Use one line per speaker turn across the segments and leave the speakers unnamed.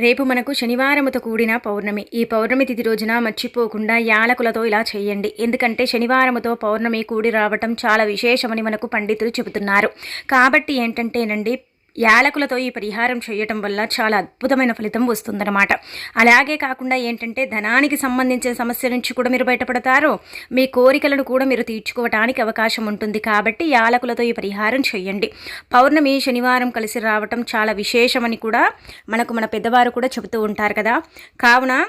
రేపు మనకు శనివారముతో కూడిన పౌర్ణమి. ఈ పౌర్ణమి తిథి రోజున మర్చిపోకుండా యాలకులతో ఇలా చేయండి. ఎందుకంటే శనివారముతో పౌర్ణమి కూడి రావటం చాలా విశేషమని మనకు పండితులు చెబుతున్నారు. కాబట్టి ఏంటంటేనండి యాలకులతో ఈ పరిహారం చేయటం వల్ల చాలా అద్భుతమైన ఫలితం వస్తుందన్నమాట. అలాగే కాకుండా ఏంటంటే ధనానికి సంబంధించిన సమస్య నుంచి కూడా మీరు బయటపడతారు. మీ కోరికలను కూడా మీరు తీర్చుకోవటానికి అవకాశం ఉంటుంది కాబట్టి యాలకులతో ఈ పరిహారం చేయండి. పౌర్ణమి శనివారం కలిసి రావటం చాలా విశేషమని కూడా మనకు మన పెద్దవారు కూడా చెబుతూ ఉంటారు కదా. కావున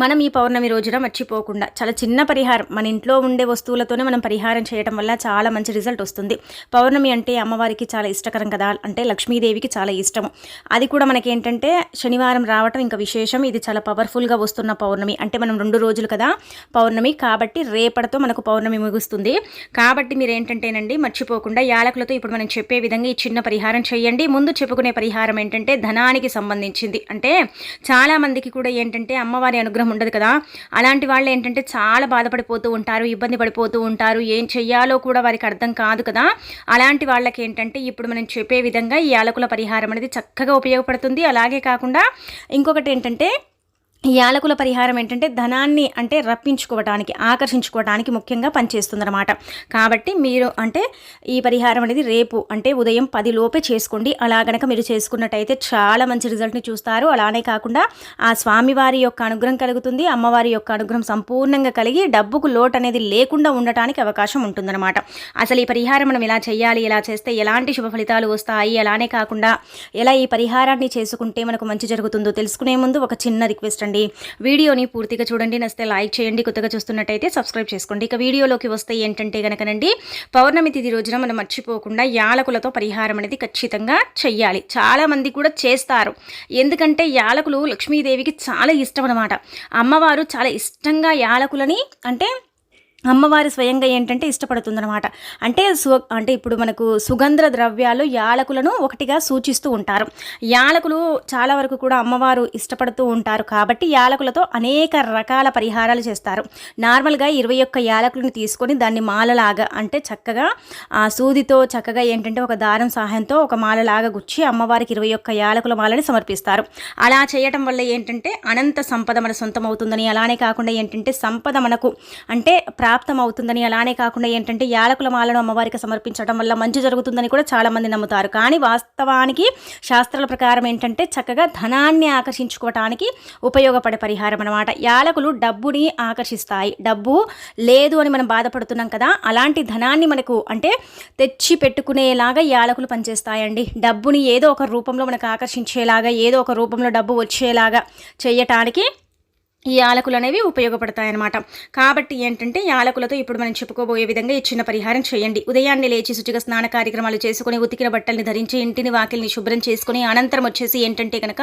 మనం ఈ పౌర్ణమి రోజున మర్చిపోకుండా చాలా చిన్న పరిహారం. మన ఇంట్లో ఉండే వస్తువులతోనే మనం పరిహారం చేయడం వల్ల చాలా మంచి రిజల్ట్ వస్తుంది. పౌర్ణమి అంటే అమ్మవారికి చాలా ఇష్టకరం కదా అంటే లక్ష్మీదేవికి చాలా ఇష్టం అది కూడా మనకి ఏంటంటే శనివారం రావటం ఇంకా విశేషం. ఇది చాలా పవర్ఫుల్గా వస్తున్న పౌర్ణమి. అంటే మనం రెండు రోజులు కదా పౌర్ణమి కాబట్టి రేపటితో మనకు పౌర్ణమి ముగుస్తుంది. కాబట్టి మీరు ఏంటంటేనండి మర్చిపోకుండా యాలకులతో ఇప్పుడు మనం చెప్పే విధంగా ఈ చిన్న పరిహారం చేయండి. ముందు చెప్పుకునే పరిహారం ఏంటంటే ధనానికి సంబంధించింది. అంటే చాలామందికి కూడా ఏంటంటే అమ్మవారి అనుగ్రహం అనుగ్రహం ఉండదు కదా. అలాంటి వాళ్ళు ఏంటంటే చాలా బాధపడిపోతూ ఉంటారు ఇబ్బంది పడిపోతూ ఉంటారు. ఏం చెయ్యాలో కూడా వారికి అర్థం కాదు కదా. అలాంటి వాళ్ళకి ఏంటంటే ఇప్పుడు మనం చెప్పే విధంగా ఈ యాలకుల పరిహారం అనేది చక్కగా ఉపయోగపడుతుంది. అలాగే కాకుండా ఇంకొకటి ఏంటంటే ఈ యాలకుల పరిహారం ఏంటంటే ధనాన్ని అంటే రప్పించుకోవటానికి ఆకర్షించుకోవటానికి ముఖ్యంగా పనిచేస్తుందన్నమాట. కాబట్టి మీరు అంటే ఈ పరిహారం అనేది రేపు అంటే ఉదయం పది లోపే చేసుకోండి. అలా గనక మీరు చేసుకున్నట్టయితే చాలా మంచి రిజల్ట్ని చూస్తారు. అలానే కాకుండా ఆ స్వామివారి యొక్క అనుగ్రహం కలుగుతుంది. అమ్మవారి యొక్క అనుగ్రహం సంపూర్ణంగా కలిగి డబ్బుకు లోటు అనేది లేకుండా ఉండటానికి అవకాశం ఉంటుందన్నమాట. అసలు ఈ పరిహారం మనం ఎలా చేయాలి ఎలా చేస్తే ఎలాంటి శుభ ఫలితాలు వస్తాయి అలానే కాకుండా ఎలా ఈ పరిహారాన్ని చేసుకుంటే మనకు మంచి జరుగుతుందో తెలుసుకునే ముందు ఒక చిన్న రిక్వెస్ట్ అండి. అండి వీడియోని పూర్తిగా చూడండి. నస్తే లైక్ చేయండి. కొత్తగా చూస్తున్నట్టయితే సబ్స్క్రైబ్ చేసుకోండి. ఇక వీడియోలోకి వస్తే ఏంటంటే కనుకనండి పౌర్ణమి తిథి రోజున మనం మర్చిపోకుండా యాలకులతో పరిహారం అనేది ఖచ్చితంగా చెయ్యాలి. చాలామంది కూడా చేస్తారు. ఎందుకంటే యాలకులు లక్ష్మీదేవికి చాలా ఇష్టం అనమాట అమ్మవారు చాలా ఇష్టంగా యాలకులని అంటే అమ్మవారి స్వయంగా ఏంటంటే ఇష్టపడుతుందనమాట అంటే సు అంటే ఇప్పుడు మనకు సుగంధ ద్రవ్యాలు యాలకులను ఒకటిగా సూచిస్తూ ఉంటారు. యాలకులు చాలా వరకు కూడా అమ్మవారు ఇష్టపడుతూ ఉంటారు కాబట్టి యాలకులతో అనేక రకాల పరిహారాలు చేస్తారు. నార్మల్గా ఇరవై ఒక్క యాలకులను తీసుకొని దాన్ని మాలలాగా అంటే చక్కగా ఆ సూదితో చక్కగా ఏంటంటే ఒక దారం సహాయంతో ఒక మాలలాగా గుచ్చి అమ్మవారికి ఇరవై ఒక్క యాలకుల మాలని సమర్పిస్తారు. అలా చేయటం వల్ల ఏంటంటే అనంత సంపద మన సొంతం అవుతుందని అలానే కాకుండా ఏంటంటే సంపద మనకు అంటే ప్రా అవుతుందని అలానే కాకుండా ఏంటంటే యాలకుల మాలను అమ్మవారికి సమర్పించడం వల్ల మంచి జరుగుతుందని కూడా చాలామంది నమ్ముతారు. కానీ వాస్తవానికి శాస్త్రాల ప్రకారం ఏంటంటే చక్కగా ధనాన్ని ఆకర్షించుకోవటానికి ఉపయోగపడే పరిహారం అనమాట యాలకులు డబ్బుని ఆకర్షిస్తాయి. డబ్బు లేదు అని మనం బాధపడుతున్నాం కదా అలాంటి ధనాన్ని మనకు అంటే తెచ్చి పెట్టుకునేలాగా యాలకులు పనిచేస్తాయండి. డబ్బుని ఏదో ఒక రూపంలో మనకు ఆకర్షించేలాగా ఏదో ఒక రూపంలో డబ్బు వచ్చేలాగా చేయటానికి ఈ యాలకులు అనేవి ఉపయోగపడతాయన్నమాట. కాబట్టి ఏంటంటే యాలకులతో ఇప్పుడు మనం చెప్పుకోబోయే విధంగా ఈ చిన్న పరిహారం చేయండి. ఉదయాన్నే లేచి శుచిగా స్నాన కార్యక్రమాలు చేసుకుని ఉతికిన బట్టల్ని ధరించి ఇంటిని వాకిల్ని శుభ్రం చేసుకుని అనంతరం వచ్చేసి ఏంటంటే కనుక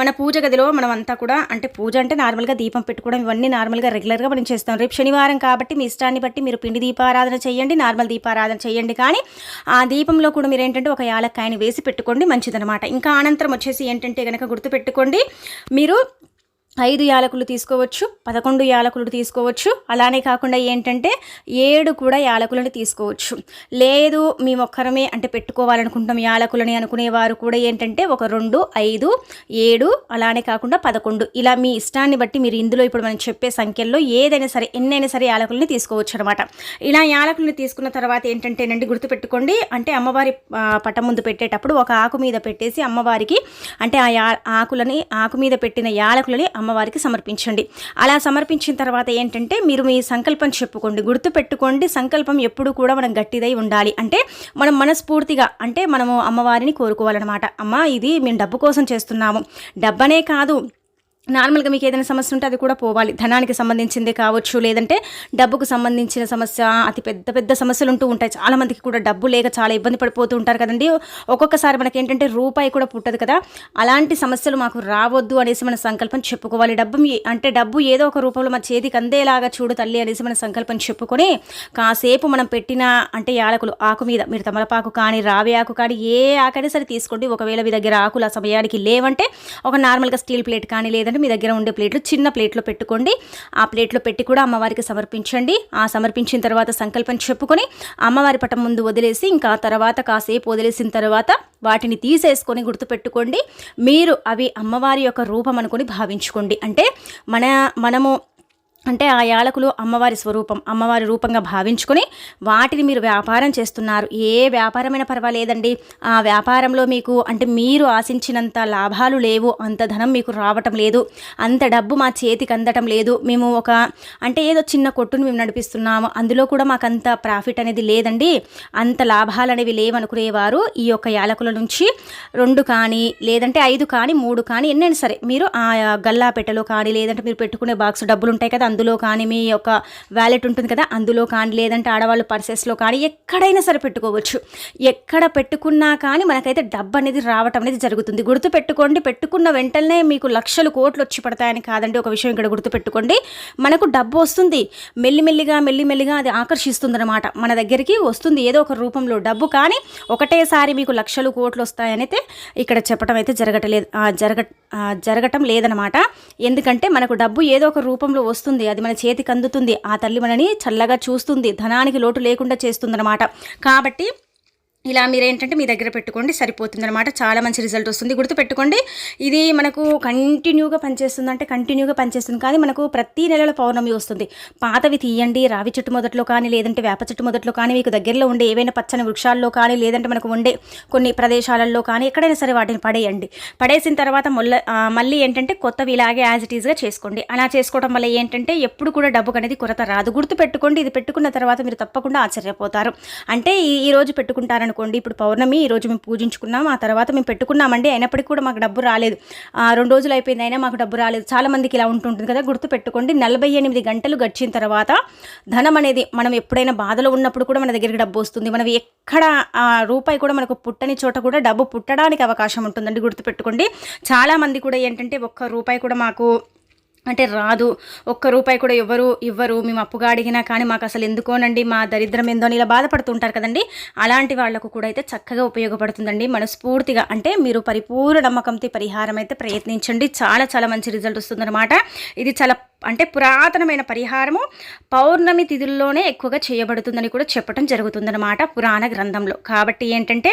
మన పూజ గదిలో మనం అంతా కూడా అంటే పూజ అంటే నార్మల్గా దీపం పెట్టుకోవడం ఇవన్నీ నార్మల్గా రెగ్యులర్గా మనం చేస్తాం. రేపు శనివారం కాబట్టి మీ ఇష్టాన్ని బట్టి మీరు పిండి దీపారాధన చేయండి నార్మల్ దీపారాధన చేయండి. కానీ ఆ దీపంలో కూడా మీరు ఏంటంటే ఒక యాలక్కాయని వేసి పెట్టుకోండి మంచిదనమాట ఇంకా అనంతరం వచ్చేసి ఏంటంటే కనుక గుర్తుపెట్టుకోండి మీరు ఐదు యాలకులు తీసుకోవచ్చు పదకొండు యాలకులు తీసుకోవచ్చు. అలానే కాకుండా ఏంటంటే ఏడు కూడా యాలకులను తీసుకోవచ్చు. లేదు మేము ఒక్కరమే అంటే పెట్టుకోవాలనుకుంటాం యాలకులని అనుకునేవారు కూడా ఏంటంటే ఒక రెండు ఐదు ఏడు అలానే కాకుండా పదకొండు. ఇలా మీ ఇష్టాన్ని బట్టి మీరు ఇందులో ఇప్పుడు మనం చెప్పే సంఖ్యల్లో ఏదైనా సరే ఎన్నైనా సరే యాలకులని తీసుకోవచ్చు అనమాట ఇలా యాలకులను తీసుకున్న తర్వాత ఏంటంటేనండి గుర్తుపెట్టుకోండి అంటే అమ్మవారి పట ముందు పెట్టేటప్పుడు ఒక ఆకు మీద పెట్టేసి అమ్మవారికి అంటే ఆ ఆకులని ఆకు మీద పెట్టిన యాలకులని అమ్మవారికి సమర్పించండి. అలా సమర్పించిన తర్వాత ఏంటంటే మీరు మీ సంకల్పం చెప్పుకోండి గుర్తు పెట్టుకోండి సంకల్పం ఎప్పుడు కూడా మనం గట్టిదై ఉండాలి. అంటే మనం మనస్ఫూర్తిగా అంటే మనము అమ్మవారిని కోరుకోవాలన్నమాట. అమ్మ ఇది మేము డబ్బు కోసం చేస్తున్నాము. డబ్బనే కాదు నార్మల్గా మీకు ఏదైనా సమస్య ఉంటే అది కూడా పోవాలి. ధనానికి సంబంధించిందే కావచ్చు లేదంటే డబ్బుకు సంబంధించిన సమస్య అతి పెద్ద పెద్ద సమస్యలు ఉంటూ ఉంటాయి. చాలామందికి కూడా డబ్బు లేక చాలా ఇబ్బంది పడిపోతూ ఉంటారు కదండి. ఒక్కొక్కసారి మనకి ఏంటంటే రూపాయి కూడా పుట్టదు కదా. అలాంటి సమస్యలు మాకు రావద్దు అనేసి మన సంకల్పం చెప్పుకోవాలి. డబ్బు అంటే డబ్బు ఏదో ఒక రూపంలో మా చేతికి అందేలాగా చూడు తల్లి అనేసి మన సంకల్పం చెప్పుకొని కాసేపు మనం పెట్టిన అంటే యాలకులు ఆకు మీద మీరు తమలపాకు కానీ రావి ఆకు కానీ ఏ ఆకైనా సరే తీసుకోండి. ఒకవేళ మీ దగ్గర ఆకులు ఆ సమయానికి లేవంటే ఒక నార్మల్గా స్టీల్ ప్లేట్ కానీ లేదంటే ఏంటంటే మీ దగ్గర ఉండే ప్లేట్లు చిన్న ప్లేట్లో పెట్టుకోండి. ఆ ప్లేట్లో పెట్టి కూడా అమ్మవారికి సమర్పించండి. ఆ సమర్పించిన తర్వాత సంకల్పం చెప్పుకొని అమ్మవారి పటం ముందు వదిలేసి ఇంకా తర్వాత కాసేపు వదిలేసిన తర్వాత వాటిని తీసేసుకొని గుర్తుపెట్టుకోండి. మీరు అవి అమ్మవారి యొక్క రూపం అనుకొని భావించుకోండి. అంటే మన మనము అంటే ఆ యాలకులు అమ్మవారి స్వరూపం అమ్మవారి రూపంగా భావించుకొని వాటిని మీరు వ్యాపారం చేస్తున్నారు. ఏ వ్యాపారమైన పర్వాలేదండి. ఆ వ్యాపారంలో మీకు అంటే మీరు ఆశించినంత లాభాలు లేవు. అంత ధనం మీకు రావటం లేదు. అంత డబ్బు మా చేతికి అందటం లేదు. మేము ఒక అంటే ఏదో చిన్న కొట్టును మేము నడిపిస్తున్నాము. అందులో కూడా మాకు అంత ప్రాఫిట్ అనేది లేదండి. అంత లాభాలు అనేవి లేవనుకునేవారు ఈ యొక్క యాలకుల నుంచి రెండు కానీ లేదంటే ఐదు కానీ మూడు కానీ ఎన్నైనా సరే మీరు ఆ గల్లాపెట్టెలో కానీ లేదంటే మీరు పెట్టుకునే బాక్స్ డబ్బులు ఉంటాయి కదా అందులో కానీ మీ యొక్క వ్యాలెట్ ఉంటుంది కదా అందులో కానీ లేదంటే ఆడవాళ్ళు పర్సెస్లో కానీ ఎక్కడైనా సరే పెట్టుకోవచ్చు. ఎక్కడ పెట్టుకున్నా కానీ మనకైతే డబ్బు అనేది రావటం అనేది జరుగుతుంది. గుర్తు పెట్టుకోండి పెట్టుకున్న వెంటనే మీకు లక్షలు కోట్లు వచ్చి పడతాయని కాదండి ఒక విషయం ఇక్కడ గుర్తు పెట్టుకోండి మనకు డబ్బు వస్తుంది. మెల్లిమెల్లిగా మెల్లిమెల్లిగా అది ఆకర్షిస్తుంది అనమాట మన దగ్గరికి వస్తుంది ఏదో ఒక రూపంలో డబ్బు కానీ ఒకటేసారి మీకు లక్షలు కోట్లు వస్తాయనైతే ఇక్కడ చెప్పడం అయితే జరగటలేదు జరగ జరగటం లేదనమాట ఎందుకంటే మనకు డబ్బు ఏదో ఒక రూపంలో వస్తుంది. అది మన చేతికి అందుతుంది. ఆ తల్లి మనని చల్లగా చూస్తుంది. ధనానికి లోటు లేకుండా చేస్తుందన్నమాట. కాబట్టి ఇలా మీరేంటంటే మీ దగ్గర పెట్టుకోండి సరిపోతుందనమాట చాలా మంచి రిజల్ట్ వస్తుంది. గుర్తుపెట్టుకోండి ఇది మనకు కంటిన్యూగా పనిచేస్తుంది అంటే కంటిన్యూగా పనిచేస్తుంది. కానీ మనకు ప్రతి నెలలో పౌర్ణమి వస్తుంది. పాతవి తీయండి రావి చెట్టు మొదట్లో కానీ లేదంటే వేప చెట్టు మొదట్లో కానీ మీకు దగ్గరలో ఉండే ఏవైనా పచ్చని వృక్షాల్లో కానీ లేదంటే మనకు ఉండే కొన్ని ప్రదేశాలలో కానీ ఎక్కడైనా సరే వాటిని పడేయండి. పడేసిన తర్వాత మొల్ల మళ్ళీ ఏంటంటే కొత్తవి ఇలాగే యాజ్ ఇట్ ఈస్గా చేసుకోండి. అలా చేసుకోవడం వల్ల ఏంటంటే ఎప్పుడు కూడా డబ్బుకు అనేది కొరత రాదు. గుర్తు పెట్టుకోండి ఇది పెట్టుకున్న తర్వాత మీరు తప్పకుండా ఆశ్చర్యపోతారు. అంటే ఈ ఈ అనుకోండి. ఇప్పుడు పౌర్ణమి ఈ రోజు మేము పూజించుకున్నాం ఆ తర్వాత మేము పెట్టుకున్నామండి. అయినప్పటికీ కూడా మాకు డబ్బు రాలేదు. ఆ, రెండు రోజులు అయిపోయింది అయినా మాకు డబ్బు రాలేదు. చాలామందికి ఇలా ఉంటుంటుంది కదా గుర్తు పెట్టుకోండి. నలభై ఎనిమిది గంటలు గడిచిన తర్వాత ధనం అనేది మనం ఎప్పుడైనా బాధలో ఉన్నప్పుడు కూడా మన దగ్గరికి డబ్బు వస్తుంది. మనం ఎక్కడ ఆ రూపాయి కూడా మనకు పుట్టని చోట కూడా డబ్బు పుట్టడానికి అవకాశం ఉంటుందండి గుర్తుపెట్టుకోండి చాలామంది కూడా ఏంటంటే ఒక్క రూపాయి కూడా మాకు అంటే రాదు. ఒక్క రూపాయి కూడా ఎవరు ఇవ్వరు. మేము అప్పుగా అడిగినా కానీ మాకు అసలు ఎందుకోనండి? మా దరిద్రం ఏందో ఇలా ఇలా బాధపడుతుంటారు కదండి. అలాంటి వాళ్ళకు కూడా అయితే చక్కగా ఉపయోగపడుతుందండి. మనస్ఫూర్తిగా అంటే మీరు పరిపూర్ణ నమ్మకంతో పరిహారం అయితే ప్రయత్నించండి. చాలా చాలా మంచి రిజల్ట్ వస్తుందన్నమాట. ఇది చాలా అంటే పురాతనమైన పరిహారము పౌర్ణమి తిథుల్లోనే ఎక్కువగా చేయబడుతుందని కూడా చెప్పడం జరుగుతుందన్నమాట పురాణ గ్రంథంలో. కాబట్టి ఏంటంటే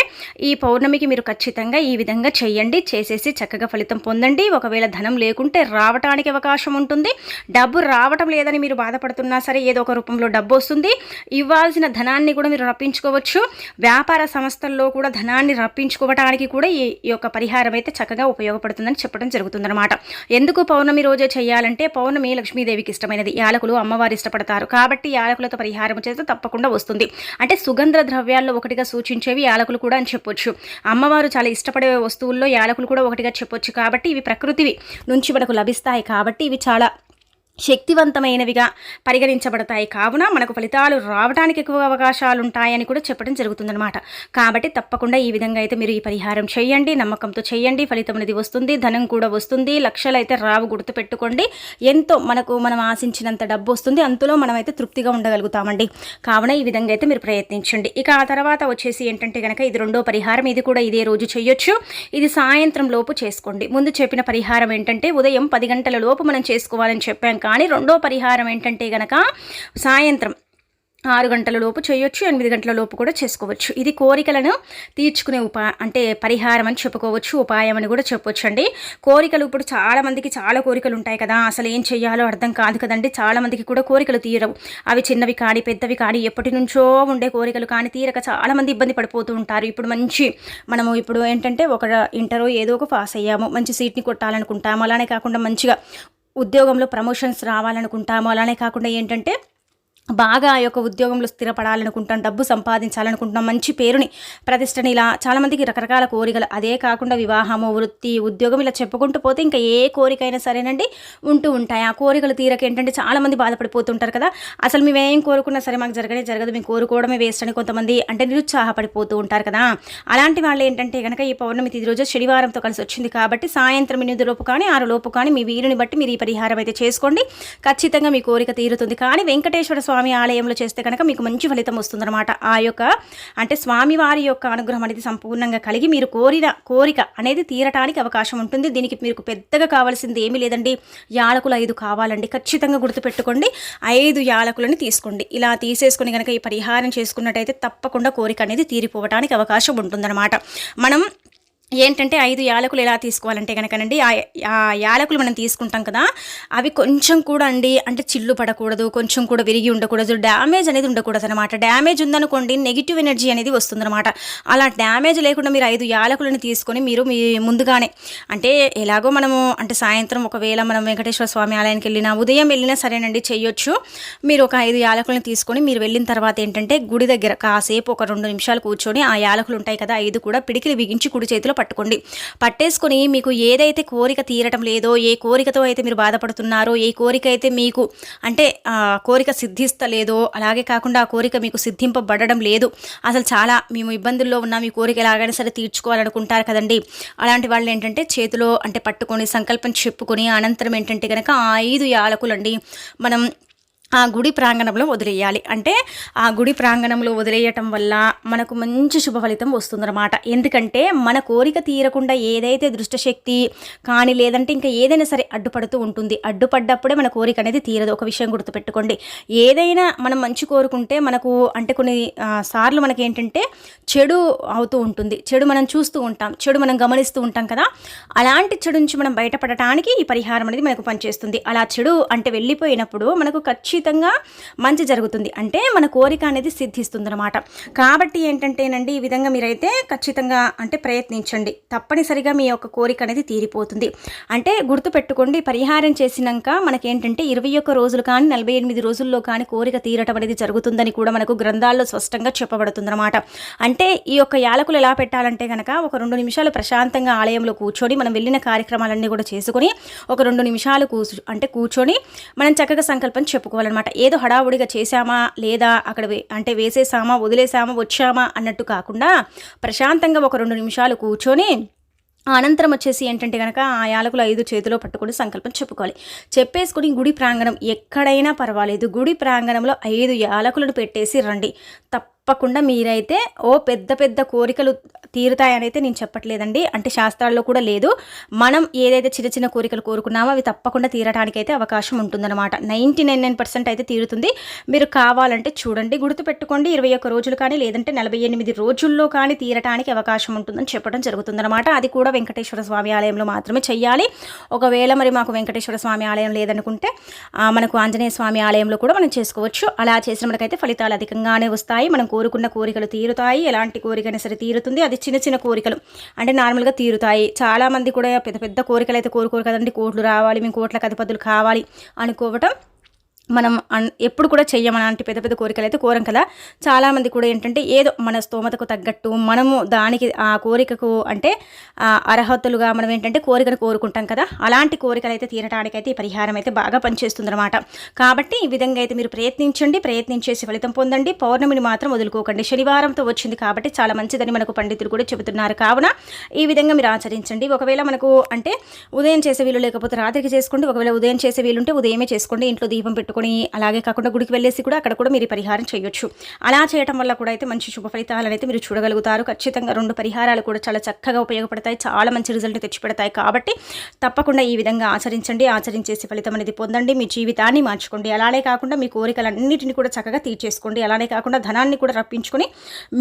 ఈ పౌర్ణమికి మీరు ఖచ్చితంగా ఈ విధంగా చేయండి చేసేసి చక్కగా ఫలితం పొందండి. ఒకవేళ ధనం లేకుంటే రావటానికి అవకాశం ఉంటుంది. డబ్బు రావటం లేదని మీరు బాధపడుతున్నా సరే ఏదో ఒక రూపంలో డబ్బు వస్తుంది. ఇవ్వాల్సిన ధనాన్ని కూడా మీరు రప్పించుకోవచ్చు. వ్యాపార సంస్థల్లో కూడా ధనాన్ని రప్పించుకోవటానికి కూడా ఈ యొక్క పరిహారం అయితే చక్కగా ఉపయోగపడుతుందని చెప్పడం జరుగుతుందన్నమాట. ఎందుకు పౌర్ణమి రోజే చేయాలంటే పౌర్ణమి లక్ష్మీదేవికి ఇష్టమైనది. యాలకులు అమ్మవారు ఇష్టపడతారు. కాబట్టి యాలకులతో పరిహారం చేస్తే తప్పకుండా వస్తుంది. అంటే సుగంధ ద్రవ్యాల్లో ఒకటిగా సూచించేవి యాలకులు కూడా అని చెప్పొచ్చు. అమ్మవారు చాలా ఇష్టపడే వస్తువుల్లో యాలకులు కూడా ఒకటిగా చెప్పొచ్చు. కాబట్టి ఇవి ప్రకృతివి నుంచి మనకు లభిస్తాయి. కాబట్టి ఇవి చాలా శక్తివంతమైనవిగా పరిగణించబడతాయి. కావున మనకు ఫలితాలు రావడానికి ఎక్కువ అవకాశాలు ఉంటాయని కూడా చెప్పడం జరుగుతుందన్నమాట. కాబట్టి తప్పకుండా ఈ విధంగా అయితే మీరు ఈ పరిహారం చేయండి నమ్మకంతో చేయండి. ఫలితం అనేది వస్తుంది ధనం కూడా వస్తుంది. లక్షలు అయితే రావు గుర్తుపెట్టుకోండి ఎంతో మనకు మనం ఆశించినంత డబ్బు వస్తుంది. అంతలో మనమైతే తృప్తిగా ఉండగలుగుతామండి. కావున ఈ విధంగా అయితే మీరు ప్రయత్నించండి. ఇక ఆ తర్వాత వచ్చేసి ఏంటంటే కనుక ఇది రెండో పరిహారం. ఇది కూడా ఇదే రోజు చేయొచ్చు. ఇది సాయంత్రం లోపు చేసుకోండి. ముందు చెప్పిన పరిహారం ఏంటంటే ఉదయం పది గంటల లోపు మనం చేసుకోవాలని చెప్పాం కానీ రెండో పరిహారం ఏంటంటే గనక సాయంత్రం ఆరు గంటల లోపు చేయొచ్చు ఎనిమిది గంటల లోపు కూడా చేసుకోవచ్చు. ఇది కోరికలను తీర్చుకునే ఉపా అంటే పరిహారం అని చెప్పుకోవచ్చు ఉపాయం అని కూడా చెప్పొచ్చు అండి. కోరికలు ఇప్పుడు చాలామందికి చాలా కోరికలు ఉంటాయి కదా అసలు ఏం చేయాలో అర్థం కాదు కదండి. చాలామందికి కూడా కోరికలు తీరవు. అవి చిన్నవి కాని పెద్దవి కాడి ఎప్పటి నుంచో ఉండే కోరికలు కానీ తీరక చాలామంది ఇబ్బంది పడిపోతూ ఉంటారు. ఇప్పుడు మంచి మనము ఇప్పుడు ఏంటంటే ఒక ఇంటరో ఏదో ఒక పాస్ అయ్యాము మంచి సీట్ని కొట్టాలనుకుంటాము. అలానే కాకుండా మంచిగా ఉద్యోగంలో ప్రమోషన్స్ రావాలనుకుంటాము అలానే కాకుండా ఏంటంటే బాగా ఆ యొక్క ఉద్యోగంలో స్థిరపడాలనుకుంటాం డబ్బు సంపాదించాలనుకుంటున్నాం మంచి పేరుని ప్రతిష్టని ఇలా చాలామందికి రకరకాల కోరికలు. అదే కాకుండా వివాహము వృత్తి ఉద్యోగం ఇలా చెప్పుకుంటూ పోతే ఇంకా ఏ కోరికైనా సరేనండి ఉంటూ ఉంటాయి. ఆ కోరికలు తీరక ఏంటంటే చాలామంది బాధపడిపోతుంటారు కదా. అసలు మేమేం కోరుకున్నా సరే మాకు జరగనే జరగదు మేము కోరుకోవడమే వేస్ట్ అని కొంతమంది అంటే నిరుత్సాహపడిపోతూ ఉంటారు కదా. అలాంటి వాళ్ళు ఏంటంటే కనుక ఈ పౌర్ణమి తిది రోజు శనివారంతో కలిసి వచ్చింది కాబట్టి సాయంత్రం ఎనిమిది లోపు కానీ ఆరు లోపు కానీ మీ వీరుని బట్టి మీరు ఈ పరిహారం అయితే చేసుకోండి. ఖచ్చితంగా మీ కోరిక తీరుతుంది. కానీ వెంకటేశ్వర స్వామి స్వామి ఆలయంలో చేస్తే కనుక మీకు మంచి ఫలితం వస్తుందన్నమాట. ఆ యొక్క అంటే స్వామివారి యొక్క అనుగ్రహం అనేది సంపూర్ణంగా కలిగి మీరు కోరిన కోరిక అనేది తీరటానికి అవకాశం ఉంటుంది. దీనికి మీకు పెద్దగా కావాల్సింది ఏమీ లేదండి. యాలకులు ఐదు కావాలండి. ఖచ్చితంగా గుర్తుపెట్టుకోండి. ఐదు యాలకులని తీసుకోండి. ఇలా తీసేసుకుని కనుక ఈ పరిహారం చేసుకున్నట్టయితే తప్పకుండా కోరిక అనేది తీరిపోవటానికి అవకాశం ఉంటుందన్నమాట. మనం ఏంటంటే ఐదు యాలకులు ఎలా తీసుకోవాలంటే కనుకనండి ఆ యాలకులు మనం తీసుకుంటాం కదా అవి కొంచెం కూడా అండి అంటే చిల్లు పడకూడదు కొంచెం కూడా విరిగి ఉండకూడదు డ్యామేజ్ అనేది ఉండకూడదు అనమాట డ్యామేజ్ ఉందనుకోండి నెగిటివ్ ఎనర్జీ అనేది వస్తుందన్నమాట. అలా డ్యామేజ్ లేకుండా మీరు ఐదు యాలకులను తీసుకొని మీరు మీ ముందుగానే అంటే ఎలాగో మనము అంటే సాయంత్రం ఒకవేళ మనం వెంకటేశ్వర స్వామి ఆలయానికి వెళ్ళినా ఉదయం వెళ్ళినా సరేనండి చేయొచ్చు. మీరు ఒక ఐదు యాలకులను తీసుకొని మీరు వెళ్ళిన తర్వాత ఏంటంటే గుడి దగ్గర కాసేపు ఒక రెండు నిమిషాలు కూర్చొని ఆ యాలకులు ఉంటాయి కదా ఐదు కూడా పిడికిలు బిగించి కుడి చేతిలో పట్టుకోండి. పట్టేసుకొని మీకు ఏదైతే కోరిక తీరటం లేదో ఏ కోరికతో అయితే మీరు బాధపడుతున్నారో ఏ కోరిక అయితే మీకు అంటే కోరిక సిద్ధిస్తలేదో అలాగే కాకుండా ఆ కోరిక మీకు సిద్ధింపబడడం లేదు. అసలు చాలా మేము ఇబ్బందుల్లో ఉన్న. మీ కోరిక ఎలాగైనా సరే తీర్చుకోవాలనుకుంటారు కదండి. అలాంటి వాళ్ళు ఏంటంటే చేతిలో అంటే పట్టుకొని సంకల్పం చెప్పుకొని అనంతరం ఏంటంటే కనుక ఐదు యాలకులండి. మనం ఆ గుడి ప్రాంగణంలో వదిలేయాలి. అంటే ఆ గుడి ప్రాంగణంలో వదిలేయటం వల్ల మనకు మంచి శుభ ఫలితం వస్తుందన్నమాట. ఎందుకంటే మన కోరిక తీరకుండా ఏదైతే దృష్టశక్తి కానీ లేదంటే ఇంకా ఏదైనా సరే అడ్డుపడుతూ ఉంటుంది. అడ్డుపడ్డప్పుడే మన కోరిక అనేది తీరదు. ఒక విషయం గుర్తుపెట్టుకోండి. ఏదైనా మనం మంచి కోరుకుంటే మనకు అంటే కొన్ని సార్లు మనకి ఏంటంటే చెడు అవుతూ ఉంటుంది. చెడు మనం చూస్తూ ఉంటాం. చెడు మనం గమనిస్తూ ఉంటాం కదా. అలాంటి చెడు నుంచి మనం బయటపడటానికి ఈ పరిహారం అనేది మనకు పనిచేస్తుంది. అలా చెడు అంటే వెళ్ళిపోయినప్పుడు మనకు ఖచ్చితంగా ఖచ్చితంగా మంచి జరుగుతుంది. అంటే మన కోరిక అనేది సిద్ధిస్తుంది అనమాట కాబట్టి ఏంటంటేనండి ఈ విధంగా మీరైతే ఖచ్చితంగా అంటే ప్రయత్నించండి. తప్పనిసరిగా మీ యొక్క కోరిక అనేది తీరిపోతుంది. అంటే గుర్తుపెట్టుకోండి పరిహారం చేసినాక మనకేంటంటే ఇరవై ఒక్క రోజులు కానీ నలభై ఎనిమిది రోజుల్లో కానీ కోరిక తీరటం అనేది జరుగుతుందని కూడా మనకు గ్రంథాల్లో స్పష్టంగా చెప్పబడుతుంది అనమాట అంటే ఈ యొక్క యాలకులు ఎలా పెట్టాలంటే కనుక ఒక రెండు నిమిషాలు ప్రశాంతంగా ఆలయంలో కూర్చొని మనం వెళ్ళిన కార్యక్రమాలన్నీ కూడా చేసుకుని ఒక రెండు నిమిషాలు కూర్చు అంటే కూర్చొని మనం చక్కగా సంకల్పం చెప్పుకోవాలి. అనమాట ఏదో హడావుడిగా చేశామా లేదా అక్కడ అంటే వేసేసామా వదిలేసామా వచ్చామా అన్నట్టు కాకుండా ప్రశాంతంగా ఒక రెండు నిమిషాలు కూర్చొని అనంతరం వచ్చేసి ఏంటంటే కనుక ఆ యాలకులు ఐదు చేతిలో పట్టుకొని సంకల్పం చెప్పుకోవాలి. చెప్పేసుకుని గుడి ప్రాంగణం ఎక్కడైనా పర్వాలేదు. గుడి ప్రాంగణంలో ఐదు యాలకులను పెట్టేసి రండి. తప్ప తప్పకుండా మీరైతే ఓ పెద్ద పెద్ద కోరికలు తీరుతాయని అయితే నేను చెప్పట్లేదండి. అంటే శాస్త్రాల్లో కూడా లేదు. మనం ఏదైతే చిన్న చిన్న కోరికలు కోరుకున్నామో అవి తప్పకుండా తీరడానికి అయితే అవకాశం ఉంటుందన్నమాట. నైంటీ నైన్ నైన్ పర్సెంట్ అయితే తీరుతుంది. మీరు కావాలంటే చూడండి. గుర్తుపెట్టుకోండి. ఇరవై ఒక్క రోజులు కానీ లేదంటే నలభై ఎనిమిది రోజుల్లో కానీ తీరటానికి అవకాశం ఉంటుందని చెప్పడం జరుగుతుందన్నమాట. అది కూడా వెంకటేశ్వర స్వామి ఆలయంలో మాత్రమే చెయ్యాలి. ఒకవేళ మరి మాకు వెంకటేశ్వర స్వామి ఆలయం లేదనుకుంటే మనకు ఆంజనేయ స్వామి ఆలయంలో కూడా మనం చేసుకోవచ్చు. అలా చేసిన మనకైతే ఫలితాలు అధికంగానే వస్తాయి. మనం కోరుకున్న కోరికలు తీరుతాయి. ఎలాంటి కోరికైనా సరే తీరుతుంది. అది చిన్న చిన్న కోరికలు. అంటే నార్మల్గా తీరుతాయి. చాలామంది కూడా పెద్ద పెద్ద కోరికలు అయితే కోరుకోరు కదండి. కోట్లు రావాలి మేము కోట్ల అధిపతులు కావాలి అనుకోవటం మనం ఎప్పుడు కూడా చెయ్యమని పెద్ద పెద్ద కోరికలు అయితే కోరం కదా. చాలామంది కూడా ఏంటంటే ఏదో మన స్తోమతకు తగ్గట్టు మనము దానికి ఆ కోరికకు అంటే అర్హతలుగా మనం ఏంటంటే కోరికను కోరుకుంటాం కదా. అలాంటి కోరికలు అయితే తీరటానికైతే ఈ పరిహారం అయితే బాగా పనిచేస్తుందన్నమాట. కాబట్టి ఈ విధంగా అయితే మీరు ప్రయత్నించండి ప్రయత్నించేసి ఫలితం పొందండి. పౌర్ణమిని మాత్రం వదులుకోకండి. శనివారంతో వచ్చింది కాబట్టి చాలా మంచిదని మనకు పండితులు కూడా చెబుతున్నారు. కావున ఈ విధంగా మీరు ఆచరించండి. ఒకవేళ మనకు అంటే ఉదయం చేసే వీలు లేకపోతే రాత్రికి చేసుకోండి. ఒకవేళ ఉదయం చేసే వీలుంటే ఉదయమే చేసుకోండి. ఇంట్లో దీపం పెట్టు పెట్టుకొని అలాగే కాకుండా గుడికి వెళ్ళేసి కూడా అక్కడ కూడా మీరు పరిహారం చేయొచ్చు. అలా చేయటం వల్ల కూడా అయితే మంచి శుభ ఫలితాలనైతే అయితే మీరు చూడగలుగుతారు. ఖచ్చితంగా రెండు పరిహారాలు కూడా చాలా చక్కగా ఉపయోగపడతాయి. చాలా మంచి రిజల్ట్ తెచ్చిపెడతాయి. కాబట్టి తప్పకుండా ఈ విధంగా ఆచరించండి. ఆచరించేసి ఫలితం అనేది పొందండి. మీ జీవితాన్ని మార్చుకోండి. అలానే కాకుండా మీ కోరికలన్నింటినీ కూడా చక్కగా తీర్చేసుకోండి. అలానే కాకుండా ధనాన్ని కూడా రప్పించుకొని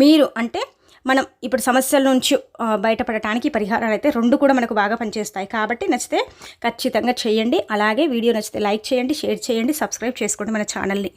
మీరు అంటే మనం ఇప్పుడు సమస్యల నుంచి బయటపడటానికి పరిహారాలు అయితే రెండు కూడా మనకు బాగా పనిచేస్తాయి. కాబట్టి నచ్చితే ఖచ్చితంగా చేయండి. అలాగే వీడియో నచ్చితే లైక్ చేయండి షేర్ చేయండి సబ్స్క్రైబ్ చేసుకోండి మన ఛానల్ని.